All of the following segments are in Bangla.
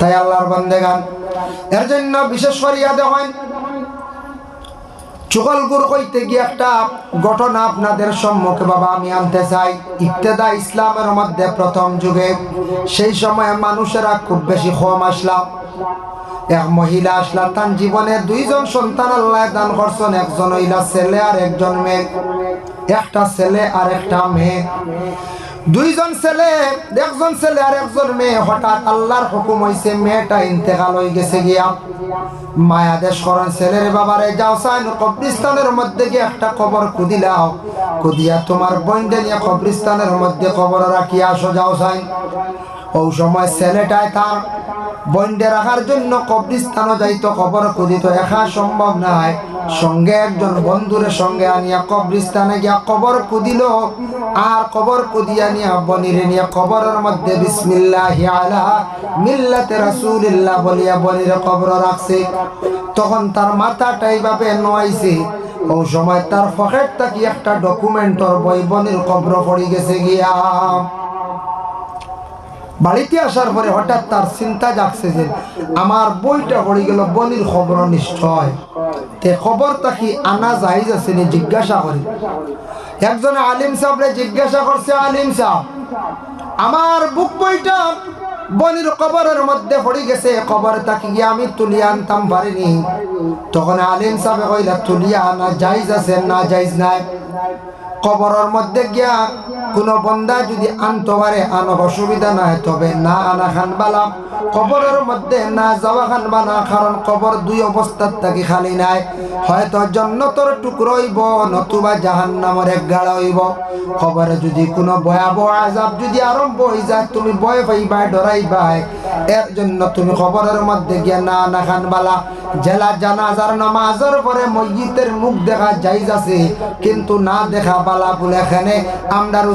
তাই আল্লাহর বন্দেগান এর জন্য বিশেষ করিয়া দেখেন চুগলগুর কইতে গিয়ে একটা ঘটনা আপনাদের সম্মুখে বাবা আমি আনতে চাই। ইত্তেদা ইসলামের মধ্যে প্রথম যুগে সেই সময়ে মানুষেরা খুব বেশি কম আসলাম এক মহিলা আসলা, তার জীবনে দুইজন সন্তান আল্লাহ দান করছেন, একজন হইলা ছেলে আর একজন মেয়ে। একটা ছেলে আর একটা মেয়ে। দুইজন ছেলে, একজন ছেলে আর একজন মেয়ে, হঠাৎ আল্লাহর হুকুম হয়েছে মেয়েটা ইন্তেকাল হয়ে গেছে গিয়া। মায়াদেশ করেন ছেলের বাবারে, যাও সাইন কবরিস্তানের মধ্যে গিয়ে একটা কবর খুদিলাও খুদিয়া তোমার বইন্ডে নিয়ে কবরিস্তানের মধ্যে কবর রাখিয়া আসো, যাও সাইন। ও সময় ছেলেটায় তার বন্ডে রাখার জন্য কবরিস্তানও যাইতো খবর খুদিত একা সম্ভব নাই। সঙ্গে একজন বন্ধুরে সঙ্গে আনিয়া কবরিস্তানে গিয়া কবর কুদিল আর কবর কুদিয়া নিয়া বনিরে নিয়া কবরের মধ্যে বিসমিল্লাহ আলা মিল্লাতে রাসূলিল্লাহ বলিয়া বনিরে কবর রাখছে। তখন তার মাথাটা এইভাবে নয়াইছে। ও সময় তার পকেট থাকি একটা ডকুমেন্টর বই বনির কবর পড়ে গেছে গিয়া। বাড়িতে আসার পরে হঠাৎ তার চিন্তা জাগছে যে আমার বইটা পড়ে গেল বনির খবর নিশ্চয়। তে খবর তাকি আনা জাহিজ আছে জিজ্ঞাসা করি। একজন আলিম সাহেবরে জিজ্ঞাসা করছে, আলিম সাহেব, আমার বুক বইটা বনির কবরের মধ্যে পড়ে গেছে কবর তাকে গিয়ে আমি তুলিয়া আনতাম পারিনি? তখন আলিম সাহেব কইলা, তুলিয়া আনা জাইজ আছে না জাইজ নাই? কবরের মধ্যে গিয়া কোনো বন্দা যদি আনতে পারে আনার অসুবিধা নাই। তবে না আনা খান বালা। কবরের মধ্যে না যাওয়া খান বানা কারণ কবর দুই অবস্থার থাকি খালি নাই। হয়তো জন্নতর টুকরো হইব, নতুবা জাহান নামের এক গাড়া হইব। খবরে যদি কোনো ভয়াবহ আজাব যদি আরম্ভ হয়ে যায়, তুমি ভয় পাইবাই ডরাইবাই। এর জন্য তুমি খবরের মধ্যে গিয়া না আনা খান বালা। জেলা জানাজার নামাজের পরে মসজিদের মুখ দেখা যাই আছে কিন্তু না দেখা বালা বলে এখানে আমরার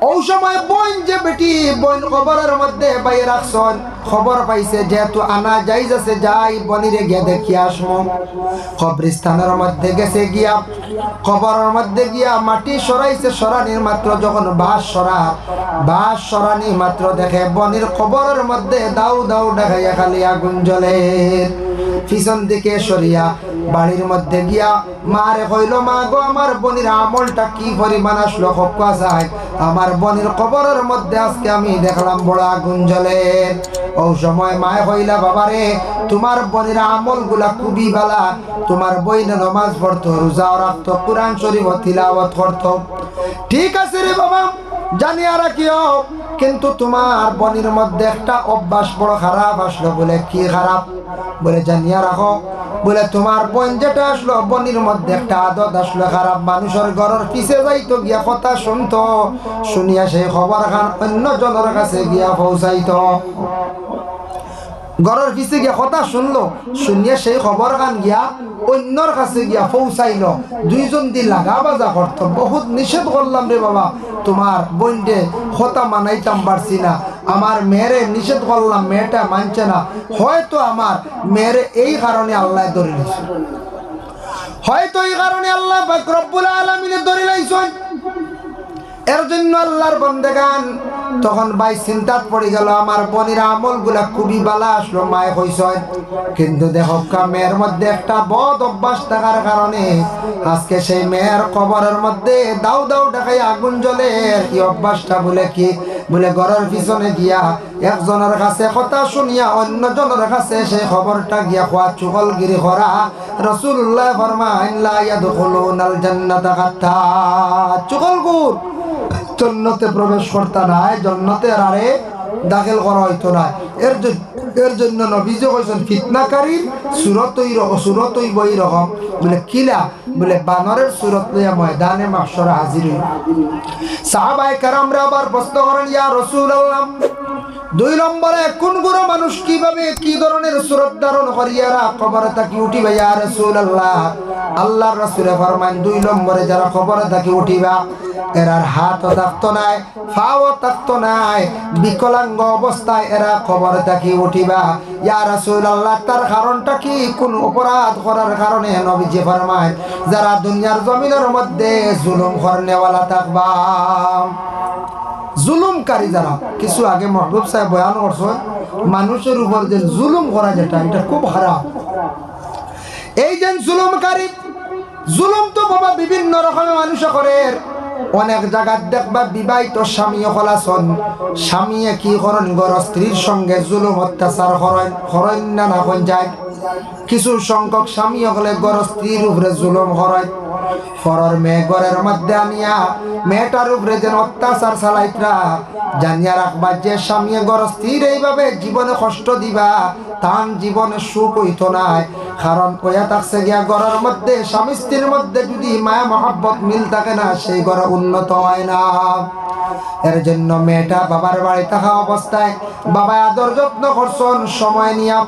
ও সময় বোন যে বেটি বোন খবরের মধ্যে পাই রাখছন। খবর পাইছে, যেহেতু আনা যাইজ আছে, যাই বনিরে গিয়ে দেখি আসমো। কবরিস্তানের মধ্যে গেছে গিয়া, খবরের মধ্যে গিয়া মাটি সরাইছে, সরানির মাত্র যখন বাস সরা বাস সরানি মাত্র দেখে, বনির খবরের মধ্যে দাউ দাউ দেখাইয়া খালি আগুন জ্বলে। পিছন দিকে সরিয়া বাড়ির মধ্যে গিয়া মারে কইল মা গো আমার বনির আমলটা কি পরিমাণ আসলো? হকা যায়, আমার বনির কবরের মধ্যে আজকে আমি দেখলাম বড় আগুন জ্বলে। ও সময় মায় কইলা, বাবারে, তোমার বনির আমলগুলা খুবই বালা। তোমার বইনে নমাজ পড়তো, রোজা রাখতো, কোরআন শরীফ তিলাওয়াত করতো। ঠিক আছে রে বাবা জানি জানিয়া রাখিও, কিন্তু তোমার বনির মধ্যে একটা অভ্যাস বড় খারাপ আসলো বলে কি খারাপ? বলে, জানিয়া রাখো বলে, তোমার বোন যেটা আসলো, বনির মধ্যে একটা আদত আসলো। খারাপ মানুষের ঘরের পিছে যাইতো, গিয়া কথা শুনতো। শুনিয়া সেই খবর খান অন্য জনের কাছে গিয়া পৌঁছাইতো। ঘরের পিছে গিয়া কথা শুনলো। শুনিয়া সেই খবর খান গিয়া অন্যর কাছে গিয়া পৌঁছাইলো। দুইজন দি লাগা বাজা করতো। বহুত নিষেধ করলাম রে বাবা, তোমার বোনডে হতা মানাইতাম পারছি না। আমার মেয়েরে নিষেধ করলাম, মেয়েটা মানছে না। হয়তো আমার মেয়েরে এই কারণে আল্লাহ ধরে নিয়েছে। হয়তো এই কারণে আল্লাহ রব্বুল আলামিনে ধরে লাইছেন এর জন্য আল্লাহর বন্দেগান তখন ভাই চিন্তাত পড়ে গেল, আমার বনির আমলগুলা খুবই বালা আসলো, মায় হইস কিন্তু দেখো মেয়ের মধ্যে একটা বদ অভ্যাস থাকার কারণে আজকে সেই মেয়ের কবরের মধ্যে দাউ দাউ ডাকাই আগুন জ্বলে। এই অভ্যাসটা বলে কি? বলে ঘরের পিছনে গিয়া একজনের কাছে কথা শুনিয়া অন্য জনের কাছে সেই খবরটা গিয়া খোয়া চুকলগিরি করা রসুল্লাহ ফরমান লা ইয়াদখুলুনাল জান্নাতা হাত্তা। চুকলগুর জন্নতে প্রবেশ করতে নাই, জন্নতে আরে দাখিল করা হইতো না এর এর জন্য নবীজ কইছেন, ফিতনাকারীর সুরতই সুরতই বই রকম বলে, কিলা? বলে, বানরের সুরত লইয়া ময়দানে মাসর হাজির সাহাবাই কারামরা আবার প্রশ্ন করেন, ইয়া রসুল আল্লাহ দুই নম্বরে কোন গুরু মানুষ কীভাবে কি ধরনের সুরত ধারণ করিয়ারা কবরে থাকি উঠিবে? ইয়া রসুল আল্লাহ আল্লাহর রসুলে ফরমান দুই নম্বরে যারা কবরে থাকি উঠিবা এরার হাতও থাকতো নাই, ফাও থাকতো নাই। বিকলাঙ্গ অবস্থায় এরা কবরে থাকি উঠিবা। ইয়া রসুল আল্লাহ তার কারণটা কি? কোন অপরাধ করার কারণে নবীজি ফরমায় যারা দুনিয়ার জমিনের মধ্যে জুলুম করনেওয়ালা থাকবা জুলুমকারী যারা কিছু আগে মহবুব সাহেব বয়ান করছে মানুষের উপর যে জুলুম করা যেটা, এটা খুব খারাপ এই যে জুলুমকারী জুলুম তো বাবা বিভিন্ন রকমের মানুষ করে অনেক জায়গাত দেখবা বিবাহিত স্বামী হলাসন স্বামীয়ে কি করেন গর স্ত্রীর সঙ্গে জুলুম, অত্যাচার করেন না না কোন যায়। কিছু সংখ্যক স্বামী হলে গর স্ত্রীর উপরে জুলুম করেন ফরর মেয়ে ঘরের মধ্যে আনিয়া মেয়েটার উপরে যেন অত্যাচার চালাইতরা। জানিয়া রাখবা, যে স্বামী ঘর স্থির এইভাবে জীবনে কষ্ট দিবা তান জীবনে সুখ হইত নাই। কারণ কয়া থাকছে গিয়া ঘরের মধ্যে, স্বামী স্ত্রীর মধ্যে যদি মায়া, মহাব্বত মিল থাকে না, সেই ঘর উন্নত হয় না। এর জন্য মেয়েটা বাবার বাড়ি থাকা অবস্থায় বাবা আদর যত্ন করছন, সময় নিয়া।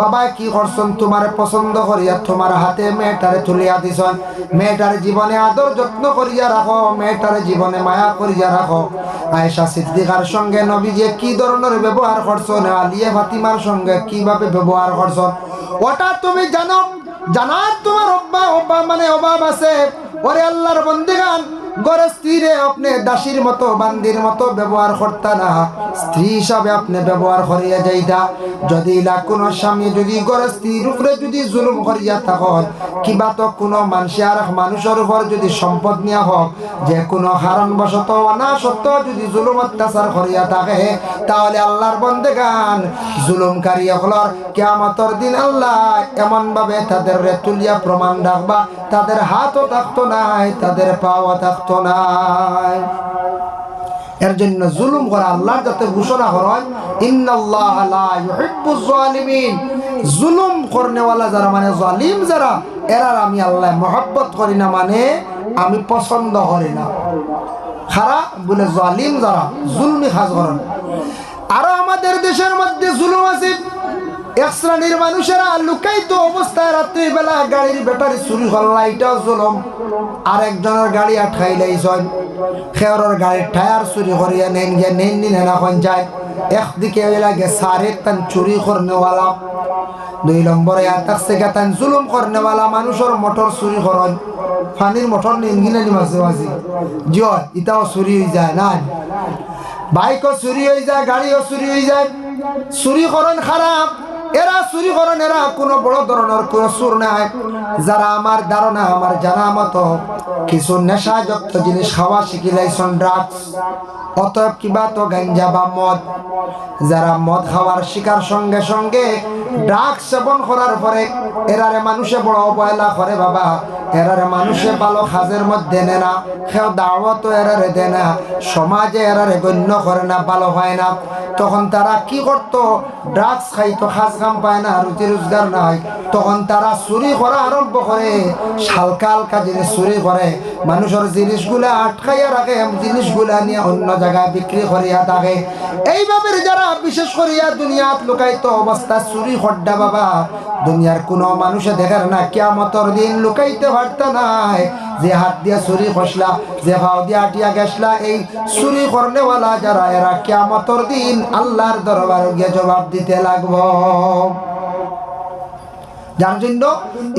বাবা কি করছন, তোমার পছন্দ করিয়া তোমার হাতে মেয়েটারে তুলিয়া দিছন। মেয়েটার জীবনে আদর যত্ন করিয়া রাখো, মেয়েটার জীবনে মায়া করিয়া রাখো। আয়েশা সিদ্দিকার সঙ্গে নবী যে কি ধরনের ব্যবহার করছন, আলিয়া ফাতিমার সঙ্গে কীভাবে ব্যবহার করছন ওটা তুমি জানো জানার তোমার অব্বা অব্বা মানে অভাব আছে। ওরে আল্লাহর বন্দিগান গড়ে স্ত্রীরে আপনি দাসীর মতো, বান্দির মতো ব্যবহার করতা না। স্ত্রী হিসাবে আপনি ব্যবহার করিয়া যাইতা। যদি ইলা কোনো স্বামী যদি গড়ে স্ত্রীর উপরে যদি জুলুম করিয়া থাকন, কিবা তো কোনো মানুষে আর মানুষের উপর যদি সম্পদ নিয়া হোক, যে কোনো কারণবশত অনাসত্ব যদি জুলুম অত্যাচার করিয়া থাকে, তাহলে আল্লাহর বন্দে গান। জুলুমকারী হলর কেয়ামতর দিন আল্লাহ এমন ভাবে তাদের তুলিয়া প্রমাণ রাখবা, তাদের হাতও থাকতো নাই, তাদের পাওয়া থাকতো নাই। এর জন্য জুলুম করা আল্লাহ যাতে ঘোষণা করেন জুলুম করনেওয়ালা যারা মানে জালিম যারা এরার আমি আল্লাহ মহব্বত করি না মানে আমি পছন্দ করি না। খারাপ বলে জালিম যারা, জুলমি খাস করেন। আরও আমাদের দেশের মধ্যে জুলুম আছে। এক শ্রেণির মানুষেরা লুকাইতো অবস্থায় রাত্রিবেলা গাড়ির ব্যাটারি চুরি করলা এটাও জুলম আর একজনের গাড়ি আটকাই লাইছন খেয়রের গাড়ির টায়ার চুরি করিয়া নেন গিয়ে নেন নিন এখন যায়। একদিকে লাগে সারে তান চুরি করনেওয়ালা। দুই নম্বরে আতার থেকে তান জুলুম করনেওয়ালা মানুষের মোটর চুরি করেন। পানির মোটর নিন কিনে নি মাঝে মাঝে। জিয়, ইটাও চুরি হয়ে যায়, না? বাইকও চুরি হয়ে যায়, গাড়িও চুরি হয়ে যায়। চুরি করেন খারাপ। এরা চুরি করেন এরা কোনো বড় ধরনের কোনো চুর নাই। যারা আমার ধারণা, আমার জানা মতো, কিছু নেশাযুক্ত জিনিস খাওয়া শিখিলাইছেন ড্রাগস অতএব কিবা তো গাঞ্জা বা মদ। যারা মদ খাওয়ার শিকার সঙ্গে সঙ্গে ড্রাগস সেবন করার পরে, এরারে মানুষে বড় অবহেলা করে বাবা। এরারে মানুষে ভালো খাজের মধ্যে নে না, কেউ দাওয়াত এরারে দে না, সমাজে এরারে গণ্য করে না, ভালো হয় না। তখন তারা কি করত? ড্রাগস খাইতো খাস কাম পায় না রুচি রোজগার নাই। তখন তারা চুরি করা আরম্ভ হালকা হালকা জিনিস চুরি করে। মানুষের জিনিসগুলা আটকাইয়া রাখে জিনিসগুলা নিয়ে অন্য জায়গায় বিক্রি করিয়া থাকে। এইভাবে যারা বিশেষ করিয়া দুনিয়াত লুকাইত অবস্থা, চুরি হড্ডা বাবা, দুনিয়ার কোনো মানুষে দেখার না, কিয়ামতর দিন লুকাইতে পারতা নাই। যে হাত দিয়া চুরি খসলা, যে ভাও দিয়া আটিয়া গেছলা এই চুরি করনেওয়ালা যারা, এরা কিয়ামতর দিন আল্লাহর দরবার গিয়ে জবাব দিতে লাগবো। যার জন্য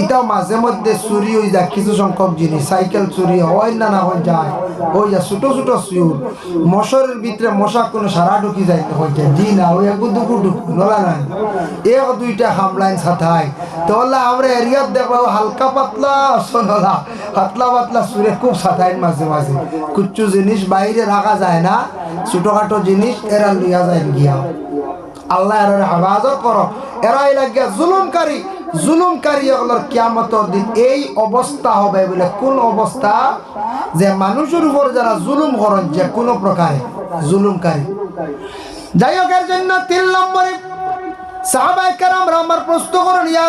এটাও মাঝে মধ্যে চুরি হয়ে যায়, কিছু সংখ্যক জিনিস, সাইকেল চুরি হয় না না হয়ে যায় ওই যা ছোট ছোট চুর। মশরের ভিতরে মশা কোনো সারা ঢুকি যায় হয়ে যায়, জি না ওই এক দুকু ঢুকু নলা নাই। এক দুইটা হামলাইন সাথায়। তাহলে আমরা এরিয়াত দেখব হালকা পাতলা সোনলা পাতলা পাতলা চুরে খুব সাথায় মাঝে মাঝে। কুচ্ছু জিনিস বাইরে রাখা যায় না, ছোটখাটো জিনিস এরা লিয়া যায় গিয়া। আল্লাহ এর হেফাজত করো। এরাই লাগিয়া জুলুমকারী এই হবে কোন যে জুলুম যে কোনো ইয়া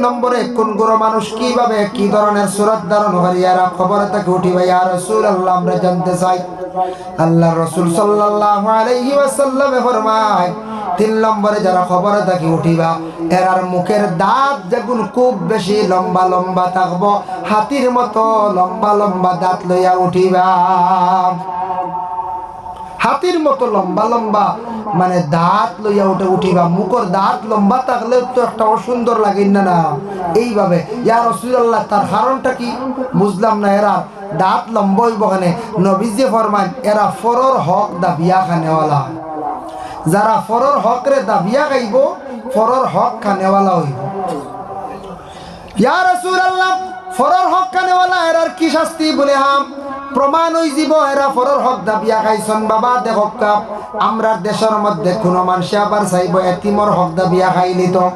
নম্বরে কোন মানুষ কীভাবে, কি ধরনের সুরত ধারণ খবর থেকে উঠিবে ইয়া রাসূলুল্লাহ, আমরা জানতে চাই। আল্লাহ রাসূল ফরমায় তিন নম্বরে যারা খবরে থাকি উঠিবা, এরার মুখের দাঁত যেগুন খুব বেশি লম্বা লম্বা থাকব, হাতির মতো লম্বা লম্বা দাঁত লইয়া উঠিবা। হাতির মতো লম্বা লম্বা মানে দাঁত লইয়া উঠে উঠিবা, মুখর দাঁত লম্বা থাকলে তো একটা অসুন্দর লাগে না না? এইভাবে, ইয়া রসুল্লাহ তার কারণটা কি? বুঝলাম না এরা দাঁত লম্বা হইব খানে নবীজি ফরমান এরা ফরর হক দা বিয়া খানেওয়ালা যারা ফরর হক রে গাইব, ফরর হক খানেওয়ালা হইব। ইয়া রাসূলুল্লাহ, ফরর হক কানেওয়ালা আর কি শাস্তি বলে হাম? প্রমাণ হই জীব, এরা ফরর হক দাবিয়া খাইছন বাবা দেখক কাপ আমরা দেশের মধ্যে কোনো মানুষে আবার চাইব এতিমর হক দাবিয়া খাইলি তো।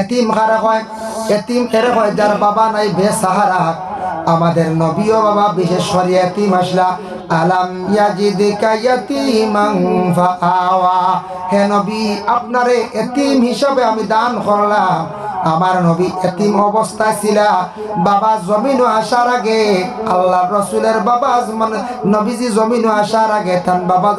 এতিম কারে হয় এতিম এরে হয় যার বাবা নাই বে সাহারা। আমাদের নবীও বাবা বিশেষ করে এতিম আসলা। আলাম ইয়াজিদিকা ইয়াতিমান ফাআওয়া। হে নবী, আপনারে এতিম হিসাবে আমি দান করলাম। আমার নবী এতিম অবস্থায় ছিল। বাবা জমিন আসার আগে আল্লাহ রসুলের বাবা নবীজি জমিন আসার আগে তান বাবা